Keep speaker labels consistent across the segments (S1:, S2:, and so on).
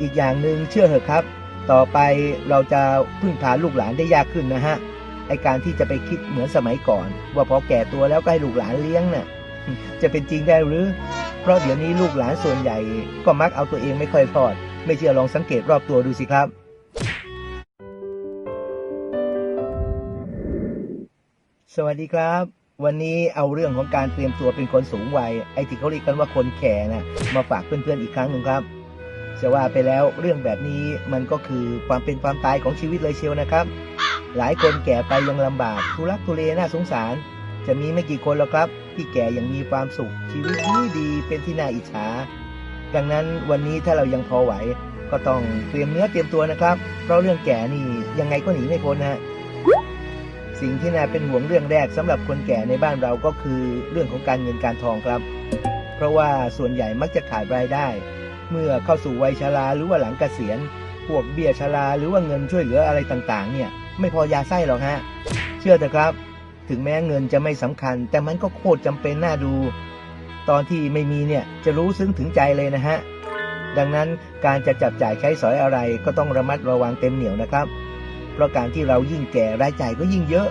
S1: อีกอย่างหนึ่งเชื่อเถอะครับ ต่อไปเราจะพึ่งพาลูกหลานได้ยากขึ้นนะฮะไอการที่จะไปคิดเหมือนสมัยก่อน ว่าพอแก่ตัวแล้วก็ให้ลูกหลานเลี้ยงน่ะจะเป็นจริงได้หรือ เพราะเดี๋ยวนี้ลูกหลานส่วนใหญ่ ก็มักเอาตัวเองไม่ค่อยรอด ไม่เชื่อลองสังเกตรอบตัวดูสิครับ สวัสดีครับ วันนี้เอาเรื่องของการเตรียมตัวเป็นคนสูงวัย ไอ้ที่เขาเรียกกันว่าคนแก่นะมาฝากเพื่อนๆอีกครั้งหนึ่งครับ จะว่าไปแล้วเรื่องแบบนี้มันก็คือความเป็นความตายของชีวิตเลยเชียวนะครับ หลายคนแก่ไปยังลำบากทุรักทุเลน่าสงสาร จะมีไม่กี่คนหรอกครับ ที่แก่ยังมีความสุขชีวิตดีดีเป็นที่น่าอิจฉา ดังนั้นวันนี้ถ้าเรายังพอไหว ก็ต้องเตรียมเนื้อเตรียมตัวนะครับ เพราะเรื่องแก่นี่ยังไงก็หนีไม่พ้นนะฮะสิ่งที่น่าเป็นห่วงเรื่องแรกสำหรับคนแก่ในบ้านเราก็คือเรื่องของการเงินการทองครับ เพราะว่าส่วนใหญ่มักจะขาดรายได้ เมื่อเข้าสู่วัยชราหรือว่าหลังเกษียณ พวกเบี้ยชราหรือว่าเงินช่วยเหลืออะไรต่างๆ เนี่ยไม่พอยาไส้หรอกฮะ เชื่อเถอะครับ ถึงแม้เงินจะไม่สำคัญ แต่มันก็โคตรจำเป็นน่าดู ตอนที่ไม่มีเนี่ยจะรู้ซึ้งถึงใจเลยนะฮะ ดังนั้นการจะจับจ่ายใช้สอยอะไรก็ต้องระมัดระวังเต็มเหนียวนะครับ เพราะการที่เรายิ่งแก่รายจ่ายก็ยิ่งเยอะ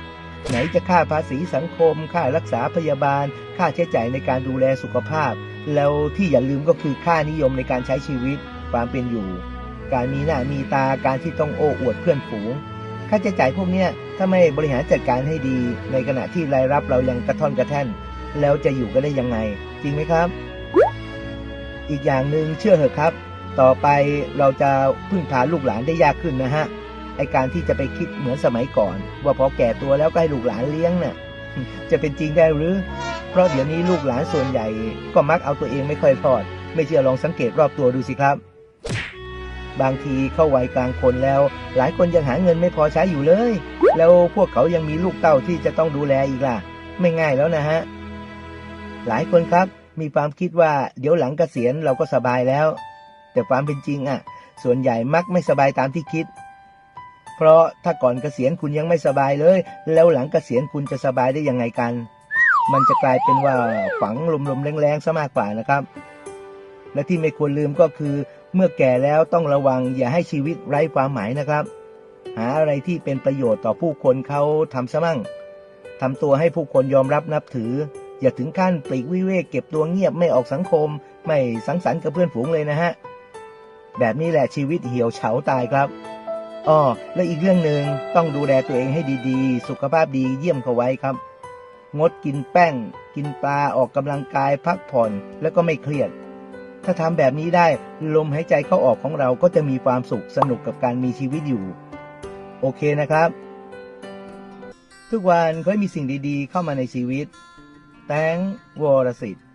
S1: ไหนจะค่าภาษีสังคม ค่ารักษาพยาบาล ค่าใช้จ่ายในการดูแลสุขภาพ แล้วที่อย่าลืมก็คือค่านิยมในการใช้ชีวิต ความเป็นอยู่ การมีหน้ามีตาการที่ต้องโอ้อวดเพื่อนฝูง ค่าใช้จ่ายพวกเนี้ยถ้าไม่บริหารจัดการให้ดี ในขณะที่รายรับเรายังกระท่อนกระแท่น แล้วจะอยู่กันได้ยังไง จริงไหมครับ อีกอย่างหนึ่งเชื่อเถอะครับ ต่อไปเราจะพึ่งพาลูกหลานได้ยากขึ้นนะฮะไอการที่จะไปคิดเหมือนสมัยก่อน ว่าพอแก่ตัวแล้วก็ให้ลูกหลานเลี้ยงน่ะจะเป็นจริงได้หรือ เพราะเดี๋ยวนี้ลูกหลานส่วนใหญ่ ก็มักเอาตัวเองไม่ค่อยรอด ไม่เชื่อลองสังเกตรอบตัวดูสิครับ บางทีเข้าวัยกลางคนแล้ว หลายคนยังหาเงินไม่พอใช้อยู่เลย แล้วพวกเขายังมีลูกเต้าที่จะต้องดูแลอีกล่ะ ไม่ง่ายแล้วนะฮะ หลายคนครับมีความคิดว่าเดี๋ยวหลังเกษียณเราก็สบายแล้ว แต่ความเป็นจริงอะ ส่วนใหญ่มักไม่สบายตามที่คิด เพราะถ้าก่อนเกษียณคุณยังไม่สบายเลย แล้วหลังเกษียณคุณจะสบายได้ยังไงกัน มันจะกลายเป็นว่าฝังลมๆแรงๆซะมากกว่านะครับ และที่ไม่ควรลืมก็คือ เมื่อแก่แล้วต้องระวังอย่าให้ชีวิตไร้ความหมายนะครับ หาอะไรที่เป็นประโยชน์ต่อผู้คนเขาทำซะมั่งทำตัวให้ผู้คนยอมรับนับถือ อย่าถึงขั้นปลีกวิเวกเก็บตัวเงียบไม่ออกสังคม ไม่สังสรรค์กับเพื่อนฝูงเลยนะฮะแบบนี้แหละชีวิตเหี่ยวเฉาตายครับอ้อและอีกเรื่องหนึ่งต้องดูแลตัวเองให้ดีๆ สุขภาพดีเยี่ยมเขาไว้ครับ งดกินแป้ง กินปลาออกกำลังกายพักผ่อนแล้วก็ไม่เครียด ถ้าทำแบบนี้ได้ลมหายใจเข้าออกของเราก็จะมีความสุขสนุกกับการมีชีวิตอยู่ โอเคนะครับ ทุกวันก็มีสิ่งดีๆ เข้ามาในชีวิต แตงวรสิทธิ์